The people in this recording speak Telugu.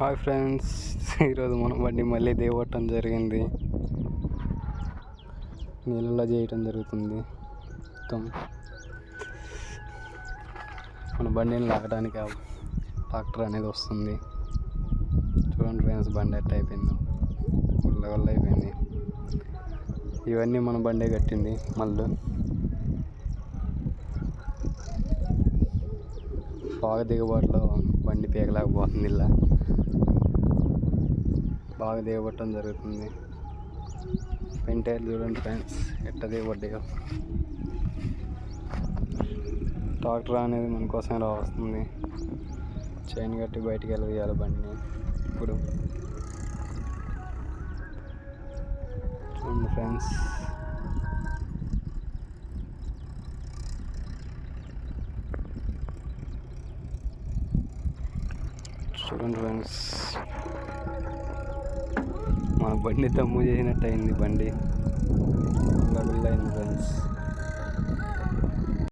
Hi friends. ఈరోజు మనం బండి మళ్ళీ దేవటం జరిగింది. నీళ్ళలో చేయటం జరుగుతుంది. మొత్తం మన బండిని లాగడానికి ట్రాక్టర్ అనేది వస్తుంది. చూడండి ఫ్రెండ్స్ బండి ఎట్ట అయిపోయింది. వల్ల వల్ల అయిపోయింది. ఇవన్నీ మన బండే కట్టింది మళ్ళీ. బాగా దిగుబాటులో బండి పీకలేకపోతుంది ఇలా. బాగా దిగబట్టడం జరుగుతుంది. పెంటైర్ చూడండి ఫ్రెండ్స్ ఎట్ట దిగబడ్డాయో ట్రాక్టర్ అనేది మన కోసం రావస్తుంది చైన్ కట్టి బయటికి వెళ్ళదీయాలి బండిని ఇప్పుడు చూడండి ఫ్రెండ్స్. చూడండి ఫ్రెండ్స్. బండి దమ్ము చేసినట్టు అయింది బండి. గుల్ల అయింది ఫ్రెండ్స్.